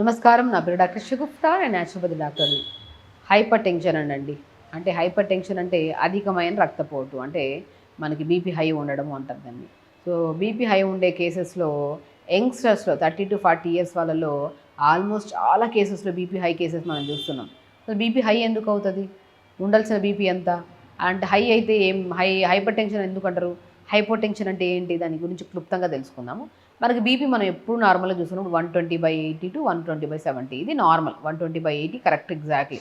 నమస్కారం నా పేరు డాక్టర్ షగుప్తా నేను న్యాచురోపతి డాక్టర్ని హైపర్ టెన్షన్ అనండి. అంటే హైపర్ టెన్షన్ అంటే అధికమైన రక్తపోటు. అంటే మనకి బీపీ హై ఉండడం అంటారు దాన్ని. సో బీపీ హై ఉండే కేసెస్లో యంగ్స్టర్స్లో థర్టీ టు ఫార్టీ ఇయర్స్ వాళ్ళలో ఆల్మోస్ట్ చాలా కేసెస్లో బీపీ హై కేసెస్ మనం చూస్తున్నాం. సో బీపీ హై ఎందుకు అవుతుంది? ఉండాల్సిన బీపీ ఎంత? అంటే హై అయితే ఏం? హై హైపర్ టెన్షన్ ఎందుకు అంటారు? హైపర్ టెన్షన్ అంటే ఏంటి? దాని గురించి క్లుప్తంగా తెలుసుకుందాము. మనకి బీపీ మనం ఎప్పుడు నార్మల్గా చూసినప్పుడు one twenty by eighty to one twenty by seventy ఇది normal one twenty by eighty correct exactly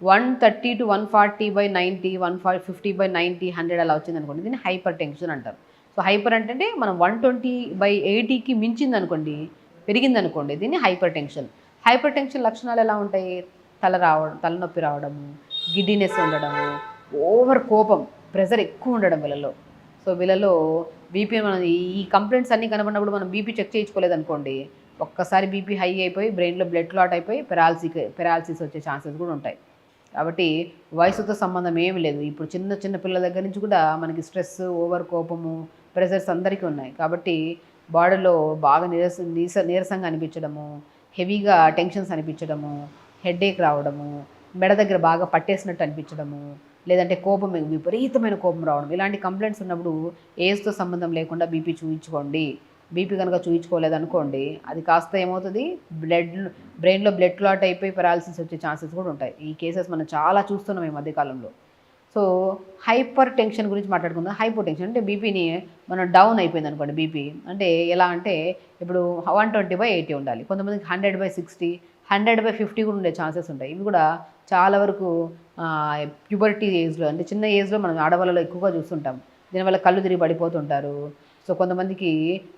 one thirty to one forty by ninety one four fifty by ninety hundred అలా వచ్చింది అనుకోండి దీన్ని హైపర్ టెన్షన్ అంటారు. So hyper అంటే మనం one twenty by ఎయిటీకి మించింది అనుకోండి పెరిగింది అనుకోండి దీన్ని హైపర్ టెన్షన్ హైపర్ టెన్షన్ లక్షణాలు ఎలా ఉంటాయి? తల రావడం తలనొప్పి రావడము గిడ్డినెస్ ఉండడము ఓవర్ కోపం ప్రెజర్ ఎక్కువ ఉండడం వీళ్ళలో. సో వీళ్ళలో బీపీ మనం ఈ కంప్లైంట్స్ అన్నీ కనబడినప్పుడు మనం బీపీ చెక్ చేయించుకోలేదు అనుకోండి ఒక్కసారి బీపీ హై అయిపోయి బ్రెయిన్లో బ్లడ్ క్లాట్ అయిపోయి పెరాలసిక్ పెరాలసిస్ వచ్చే ఛాన్సెస్ కూడా ఉంటాయి. కాబట్టి వయసుతో సంబంధం ఏమి లేదు. ఇప్పుడు చిన్న చిన్న పిల్లల దగ్గర నుంచి కూడా మనకి స్ట్రెస్ ఓవర్ కోపము ప్రెషర్స్ అందరికీ ఉన్నాయి. కాబట్టి బాడీలో బాగా నీరస నీరస నీరసంగా అనిపించడము హెవీగా టెన్షన్స్ అనిపించడము హెడేక్ రావడము మెడ దగ్గర బాగా పట్టేసినట్టు అనిపించడము లేదంటే కోపం విపరీతమైన కోపం రావడం. ఇలాంటి కంప్లైంట్స్ ఉన్నప్పుడు ఏజ్తో సంబంధం లేకుండా బీపీ చూయించుకోండి. బీపీ కనుక చూయించుకోలేదనుకోండి అది కాస్త ఏమవుతుంది? బ్లడ్ బ్రెయిన్లో బ్లడ్ క్లాట్ అయిపోయి పెరాలసిస్ వచ్చే ఛాన్సెస్ కూడా ఉంటాయి. ఈ కేసెస్ మనం చాలా చూస్తున్నాం ఈ మధ్యకాలంలో సో హైపర్ టెన్షన్ గురించి మాట్లాడుకుందాం. హైపర్ టెన్షన్ అంటే బీపీని మనం డౌన్ అయిపోయింది అనుకోండి బీపీ. అంటే ఎలా అంటే ఇప్పుడు వన్ ట్వంటీ బై ఎయిటీ ఉండాలి. కొంతమందికి hundred by sixty hundred by fifty కూడా ఉండే ఛాన్సెస్ ఉంటాయి. ఇవి కూడా చాలా వరకు ప్యూబర్టీ ఏజ్లో అంటే చిన్న ఏజ్లో మనం ఆడవాళ్ళలో ఎక్కువగా చూస్తుంటాం. దీనివల్ల కళ్ళు తిరిగి పడిపోతుంటారు. సో కొంతమందికి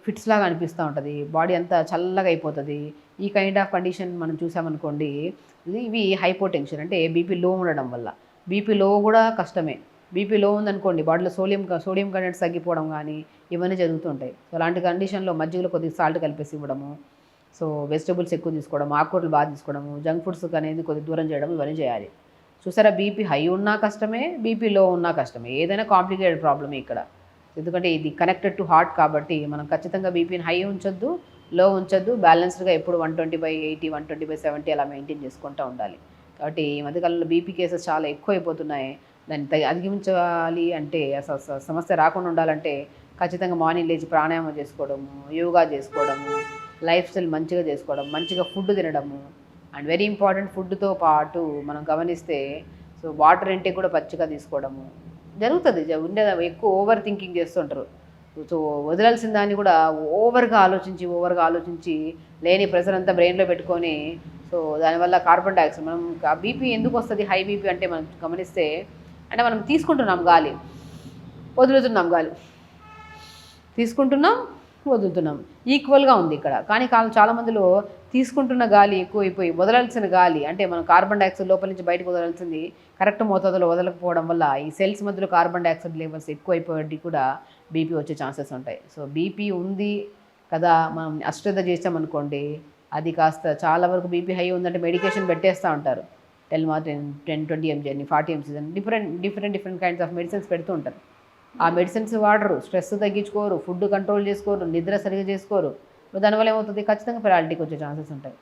ఫిట్స్ లాగా అనిపిస్తూ ఉంటుంది. బాడీ అంతా చల్లగా అయిపోతుంది. ఈ కైండ్ ఆఫ్ కండిషన్ మనం చూసామనుకోండి ఇవి హైపోటెన్షన్ అంటే బీపీ లో ఉండడం వల్ల. బీపీ లో కూడా కష్టమే. బీపీ లో ఉందనుకోండి బాడీలో సోడియం సోడియం కంటెంట్స్ తగ్గిపోవడం కానీ ఇవన్నీ జరుగుతుంటాయి. సో అలాంటి కండిషన్లో మజ్జిగలో కొద్దిగా సాల్ట్ కలిపేసి ఇవ్వడము. సో వెజిటబుల్స్ ఎక్కువ తీసుకోవడం ఆకుకూరలు బాగా తీసుకోవడము జంక్ ఫుడ్స్ అనేది కొద్దిగా దూరం చేయడం ఇవన్నీ చేయాలి. చూసారా బీపీ హై ఉన్నా కష్టమే బీపీ లో ఉన్నా కష్టమే. ఏదైనా కాంప్లికేటెడ్ ప్రాబ్లమే ఇక్కడ. ఎందుకంటే ఇది కనెక్టెడ్ టు హార్ట్ కాబట్టి మనం ఖచ్చితంగా బీపీని హై ఉంచొద్దు లో ఉంచొద్దు బ్యాలెన్స్డ్గా ఎప్పుడు one twenty by eighty one twenty by seventy అలా మెయింటైన్ చేసుకుంటూ ఉండాలి. కాబట్టి ఈ మధ్యకాలంలో బీపీ కేసెస్ చాలా ఎక్కువ అయిపోతున్నాయి దాన్ని తగి అధిగమించాలి అంటే అసలు సమస్య రాకుండా ఉండాలంటే ఖచ్చితంగా మార్నింగ్ లేచి ప్రాణాయామం చేసుకోవడము యోగా చేసుకోవడము లైఫ్ స్టైల్ మంచిగా చేసుకోవడం మంచిగా ఫుడ్ తినడము అండ్ వెరీ ఇంపార్టెంట్ ఫుడ్తో పాటు మనం గమనిస్తే సో వాటర్ ఇంటేక్ కూడా పచ్చిగా తీసుకోవడము జరుగుతుంది. జ- ఎక్కువ ఓవర్ థింకింగ్ చేస్తుంటారు. సో వదలాల్సిన దాన్ని కూడా ఓవర్గా ఆలోచించి ఓవర్గా ఆలోచించి లేని ప్రెషర్ అంతా బ్రెయిన్లో పెట్టుకొని సో దానివల్ల కార్బన్ డైఆక్సైడ్ మనం బీపీ ఎందుకు వస్తుంది? హై బీపీ అంటే మనం గమనిస్తే అంటే మనం తీసుకుంటున్నాం గాలి. వదులుతున్నాం గాలి. తీసుకుంటున్నాం వదులుతున్నాం. ఈక్వల్గా ఉంది ఇక్కడ. కానీ కాలం చాలా మందిలో తీసుకుంటున్న గాలి ఎక్కువైపోయి వదలాల్సిన గాలి అంటే మనం కార్బన్ డైఆక్సైడ్ లోపల నుంచి బయటకు వదలాల్సింది కరెక్ట్ మోతాదులో వదలకపోవడం వల్ల ఈ సెల్స్ మధ్యలో కార్బన్ డైఆక్సైడ్ లెవెల్స్ ఎక్కువైపోయి కూడా బీపీ వచ్చే ఛాన్సెస్ ఉంటాయి. సో బీపీ ఉంది కదా మనం అశ్రద్ధ చేసామనుకోండి అది కాస్త చాలా వరకు బీపీ హై ఉందంటే మెడికేషన్ పెట్టేస్తూ ఉంటారు. Telma ten ten twenty MG అని ఫార్టీ ఎంసీ అని different different different kinds of medicines పెడుతూ ఉంటారు. ఆ మెడిసిన్స్ వాడరు స్ట్రెస్ తగ్గించుకోరు ఫుడ్ కంట్రోల్ చేసుకోరు నిద్ర సరిగా చేసుకోరు. దానివల్ల ఏమవుతుంది? ఖచ్చితంగా పెరాలిటీకి వచ్చే ఛాన్సెస్ ఉంటాయి.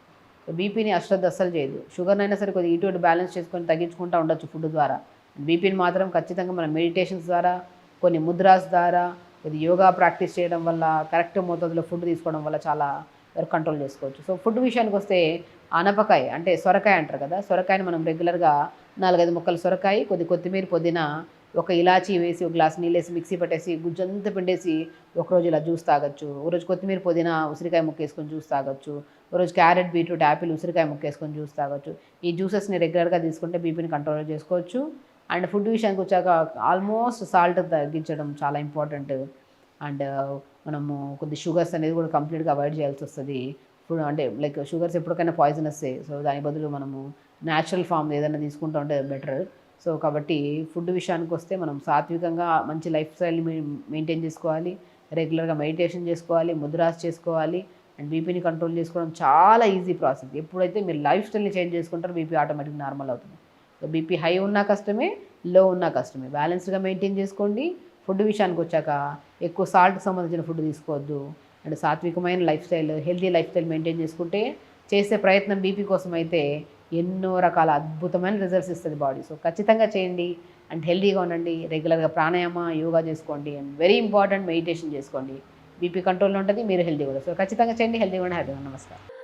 బీపీని అశ్రద్ధ అస్సలు చేయదు. షుగర్ అయినా సరే కొద్దిగా ఇటు ఇటు బ్యాలెన్స్ చేసుకొని తగ్గించుకుంటూ ఉండొచ్చు ఫుడ్ ద్వారా. బీపీని మాత్రం ఖచ్చితంగా మనం మెడిటేషన్స్ ద్వారా కొన్ని ముద్రాస్ ద్వారా కొద్ది యోగా ప్రాక్టీస్ చేయడం వల్ల కరెక్ట్ మోతాదులో ఫుడ్ తీసుకోవడం వల్ల చాలా వరకు కంట్రోల్ చేసుకోవచ్చు. సో ఫుడ్ విషయానికి వస్తే ఆనపకాయ అంటే సొరకాయ అంటారు కదా సొరకాయని మనం రెగ్యులర్గా నాలుగైదు ముక్కలు సొరకాయ కొద్ది కొత్తిమీర పుదీనా ఒక ఇలాచీ వేసి ఒక గ్లాస్ నీళ్ళు వేసి మిక్సీ పట్టేసి గుజ్జంతా పిండేసి ఒకరోజు ఇలా జ్యూస్ తాగొచ్చు. ఒకరోజు కొత్తిమీర పుదీనా ఉసిరికాయ ముక్కేసుకొని జ్యూస్ తాగొచ్చు. ఒకరోజు క్యారెట్ బీట్రూట్ యాపిల్ ఉసిరికాయ ముక్కేసుకొని జ్యూస్ తాగొచ్చు. ఈ జ్యూసెస్ని రెగ్యులర్గా తీసుకుంటే బీపీని కంట్రోల్ చేసుకోవచ్చు. అండ్ ఫుడ్ విషయానికి వచ్చాక ఆల్మోస్ట్ సాల్ట్ తగ్గించడం చాలా ఇంపార్టెంట్. అండ్ మనము కొద్ది షుగర్స్ అనేది కూడా కంప్లీట్గా అవాయిడ్ చేయాల్సి వస్తుంది. ఫుడ్ అంటే లైక్ షుగర్స్ ఎప్పటికైనా పాయిజనస్సే. సో దాని బదులు మనము న్యాచురల్ ఫామ్ ఏదైనా తీసుకుంటూ ఉంటే బెటర్. సో కాబట్టి ఫుడ్ విషయానికి వస్తే మనం సాత్వికంగా మంచి లైఫ్ స్టైల్ని మెయింటైన్ చేసుకోవాలి. రెగ్యులర్గా మెడిటేషన్ చేసుకోవాలి ముద్రాస్ చేసుకోవాలి అండ్ బీపీని కంట్రోల్ చేసుకోవడం చాలా ఈజీ ప్రాసెస్. ఎప్పుడైతే మీరు లైఫ్ స్టైల్ని చేంజ్ చేసుకుంటారో బీపీ ఆటోమేటిక్ నార్మల్ అవుతుంది. సో బీపీ హై ఉన్నా కష్టమే లో ఉన్నా కష్టమే. బ్యాలెన్స్డ్గా మెయింటైన్ చేసుకోండి. ఫుడ్ విషయానికి వచ్చాక ఎక్కువ సాల్ట్కి సంబంధించిన ఫుడ్ తీసుకోవద్దు. అండ్ సాత్వికమైన life style healthy life style maintain చేసుకుంటే చేసే ప్రయత్నం బీపీ కోసం అయితే ఎన్నో రకాల అద్భుతమైన రిజల్ట్స్ ఇస్తుంది బాడీ సో ఖచ్చితంగా చేయండి అండ్ హెల్దీగా ఉండండి. రెగ్యులర్గా ప్రాణాయామ యోగా చేసుకోండి అండ్ వెరీ ఇంపార్టెంట్ మెడిటేషన్ చేసుకోండి. బీపీ కంట్రోల్లో ఉంటుంది మీరు హెల్దీగా ఉంటుంది సో ఖచ్చితంగా చేయండి హెల్దీగా ఉండండి హ్యాపీగా నమస్కారం